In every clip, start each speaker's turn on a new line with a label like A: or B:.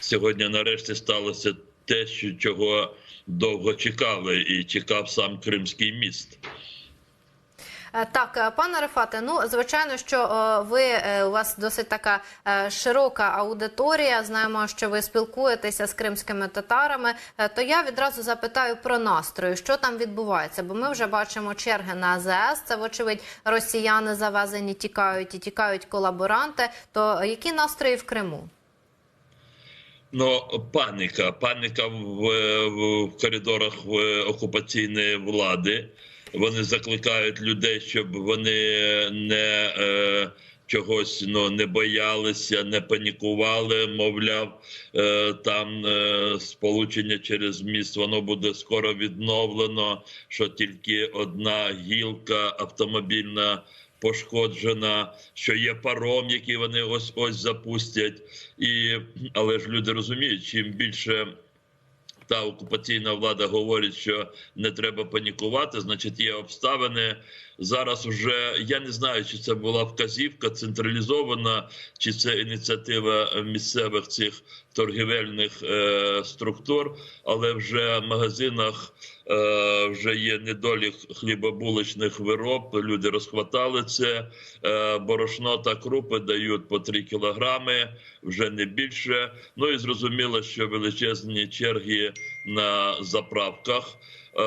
A: сьогодні нарешті сталося те, що чого довго чекали, і чекав сам Кримський міст.
B: Е, Так, е, пане Рефате, ну звичайно, що е, ви у вас досить така широка аудиторія. Знаємо, що ви спілкуєтеся з кримськими татарами. То я відразу запитаю про настрої, що там відбувається, бо ми вже бачимо черги на АЗС. Це вочевидь росіяни завезені, тікають і тікають колаборанти. То які настрої в Криму?
A: Ну, паніка, паніка в, в, в коридорах окупаційної влади. Вони закликають людей, щоб вони не е, чогось ну, не боялися, не панікували. Мовляв, е, там е, сполучення через міст воно буде скоро відновлено. Що тільки одна гілка автомобільна пошкоджена, що є паром, який вони ось ось запустять. І але ж люди розуміють, чим більше та окупаційна влада говорить, що не треба панікувати, значить є обставини. Зараз уже я не знаю, чи це була вказівка централізована, чи це ініціатива місцевих цих торгівельних е, структур, але вже в магазинах е, вже є недолік хлібобуличних вироб. Люди розхватали це. Е, борошно та крупи дають по 3 кілограми, вже не більше. Ну і зрозуміло, що величезні черги на заправках. Е,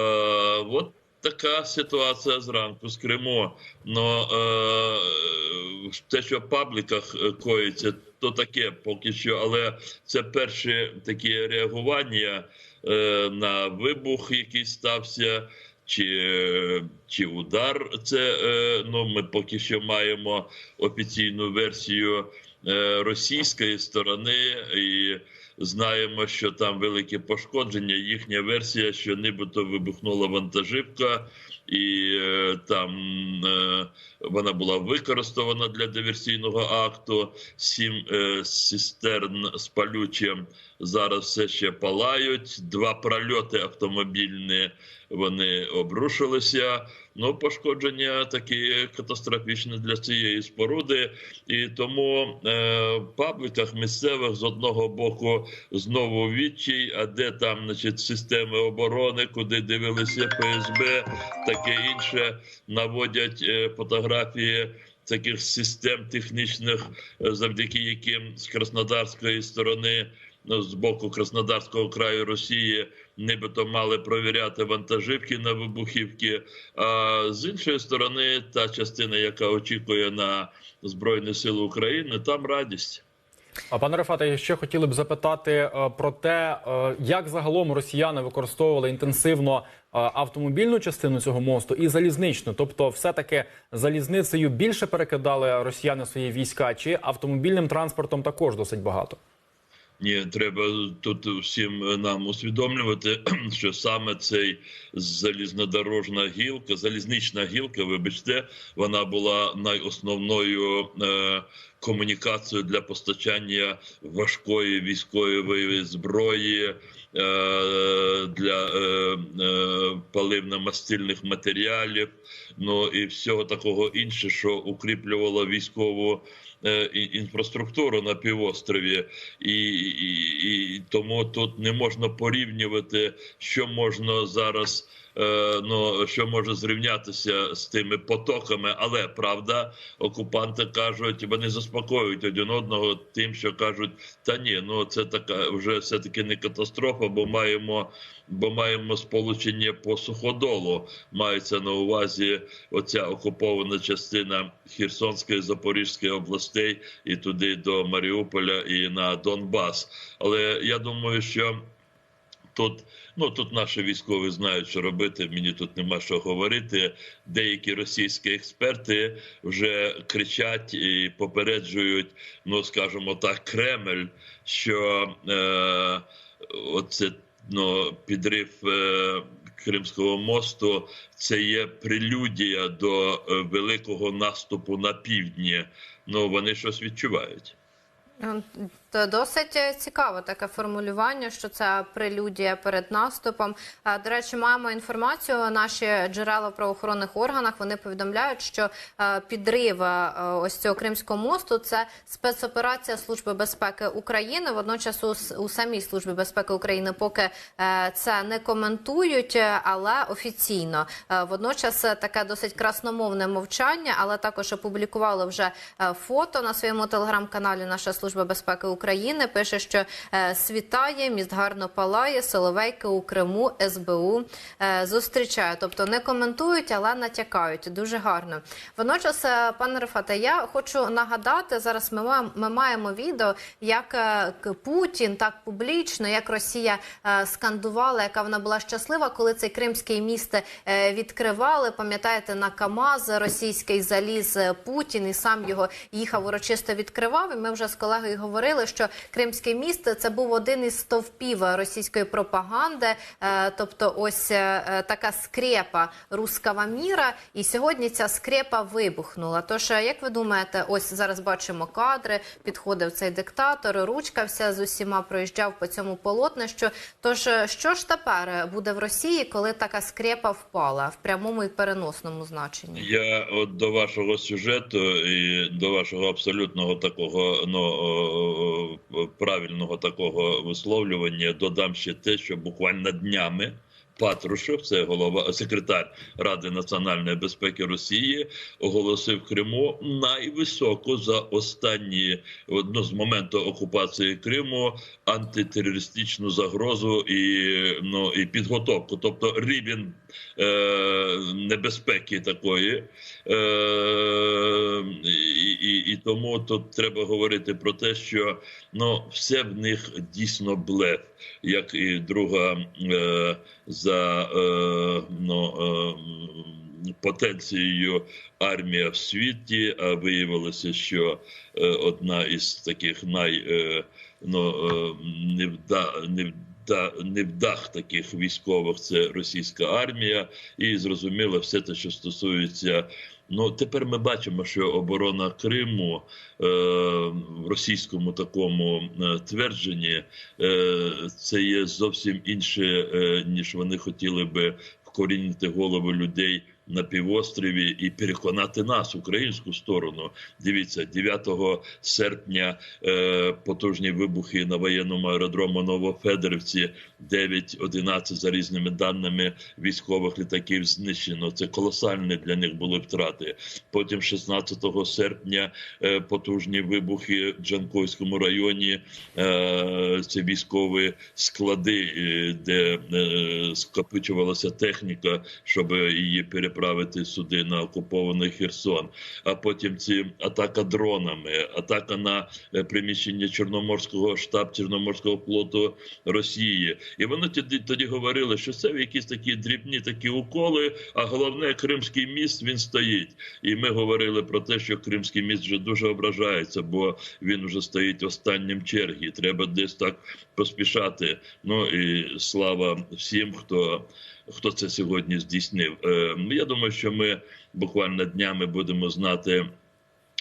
A: от така ситуація зранку з Криму. Но е, те, що в пабліках е, коїться, то таке поки що, але це перші такі реагування е, на вибух, який стався. Чи, чи удар це е, ну ми поки що маємо офіційну версію е, російської сторони і знаємо, що там великі пошкодження. Їхня версія, що нібито вибухнула вантажівка, і е, там е, вона була використована для диверсійного акту. Сім е, цистерн з палючим зараз все ще палають. Два прольоти автомобільні вони обрушилися. Ну, пошкодження такі катастрофічні для цієї споруди, і тому е, в пабліках місцевих з одного боку знову відчай, а де там значить, системи оборони, куди дивилися ФСБ, таке інше наводять е, фотографії. Таких систем технічних, е, завдяки яким з краснодарської сторони, з боку Краснодарського краю Росії, нібито мали провіряти вантажівки на вибухівки. А з іншої сторони, та частина, яка очікує на Збройні Сили України, там радість.
C: А пане Рефате, ще хотіли б запитати е, про те, е, як загалом росіяни використовували інтенсивно е, автомобільну частину цього мосту і залізничну. Тобто, все-таки залізницею більше перекидали росіяни свої війська, чи автомобільним транспортом також досить багато.
A: Ні, треба тут всім нам усвідомлювати, що саме цей залізнодорожна гілка, залізнична гілка, вибачте, вона була найосновною комунікацією для постачання важкої військової зброї. е, Для е, е, паливно-мастильних матеріалів, ну і всього такого іншого, що укріплювало військову інфраструктуру на півострові, і, і, і тому тут не можна порівнювати, що можна зараз. Е, Ну, що може зрівнятися з тими потоками, але правда, окупанти кажуть, вони заспокоюють один одного тим, що кажуть, та ні, ну це така вже все таки не катастрофа, бо маємо, бо маємо сполучення по суходолу. Мається на увазі оця окупована частина Херсонської Запорізької областей і туди до Маріуполя і на Донбас. Але я думаю, що тут. Ну тут наші військові знають, що робити. Мені тут нема що говорити. Деякі російські експерти вже кричать і попереджують, ну скажімо так, Кремль, що е, оце ну, підрив е, Кримського мосту це є прелюдія до е, великого наступу на півдні. Ну вони щось відчувають.
B: Е, То досить е, цікаве таке формулювання, що це прелюдія перед наступом. Е, До речі, маємо інформацію. Наші джерела в правоохоронних органах вони повідомляють, що е, підрив е, ось цього кримського мосту це спецоперація Служби безпеки України. Водночас у, самій службі безпеки України поки е, це не коментують, е, але офіційно Е, водночас е, таке досить красномовне мовчання, але також опублікували вже е, фото на своєму телеграм-каналі. Наша служба безпеки України пише, що е, світає, міст гарно палає, соловейки у Криму, СБУ е, зустрічає. Тобто не коментують, але натякають. Дуже гарно. Водночас, е, пане Рефате, я хочу нагадати зараз. Ми маємо, ми маємо відео, як Путін так публічно, як Росія скандувала, яка вона була щаслива, коли цей кримський міст відкривали. Пам'ятаєте, на КАМАЗ російський заліз Путін і сам його їхав урочисто відкривав. І ми вже з колегою говорили, що Кримський міст це був один із стовпів російської пропаганди, е, тобто ось е, така скрепа рускава міра. І сьогодні ця скрепа вибухнула. Тож, е, як ви думаєте, ось зараз бачимо кадри, підходив цей диктатор, ручкався з усіма, проїжджав по цьому полотнищу. Тож, що ж тепер буде в Росії, коли така скрепа впала в прямому і переносному значенні?
A: Я от до вашого сюжету і до вашого абсолютного такого ну правильного такого висловлювання додам ще те, що буквально днями. Патрушев, це голова секретар Ради національної безпеки Росії, оголосив Криму найвисоку за останні ну, з моменту окупації Криму антитерористичну загрозу і ну і підготовку, тобто рівень е, небезпеки такої, е, і, і, і тому тут треба говорити про те, що ну все в них дійсно блеф, як і друга е, за е, ну, е, потенцією армія в світі, а виявилося, що е, одна із таких най е, ну, е, невда, невда, невдах таких військових це російська армія, і зрозуміло все те, що стосується. Ну тепер ми бачимо, що оборона Криму е, в російському такому е, твердженні е, це є зовсім інше, е, ніж вони хотіли би вкорінити голови людей на півострові і переконати нас, українську сторону. Дивіться, 9 серпня е, потужні вибухи на воєнному аеродрому Новофедерівці, 9-11 за різними даними військових літаків знищено. Це колосальні для них були втрати. Потім, 16 серпня, е, потужні вибухи в Джанкойському районі. Е, це військові склади, е, де е, скопичувалася техніка, щоб її переправити сюди на окупований Херсон. А потім ці атака дронами, атака на е, приміщення Чорноморського штаб Чорноморського флоту Росії. І вони тоді тоді говорили, що це якісь такі дрібні такі уколи. А головне, Кримський міст він стоїть. І ми говорили про те, що Кримський міст вже дуже ображається, бо він вже стоїть останнім черги. Треба десь так поспішати. Ну і слава всім, хто. Хто це сьогодні здійснив? Е, я думаю, що ми буквально днями будемо знати.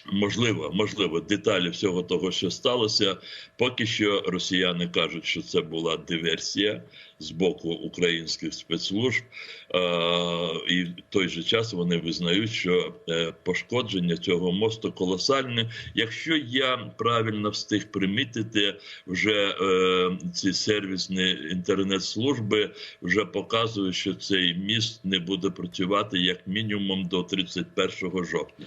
A: Можливо, можливо, деталі всього того, що сталося. Поки що росіяни кажуть, що це була диверсія з боку українських спецслужб, і в той же час вони визнають, що е, пошкодження цього мосту колосальне. Якщо я правильно встиг примітити, вже е, ці сервісні інтернет-служби вже показують, що цей міст не буде працювати як мінімум до 31 жовтня.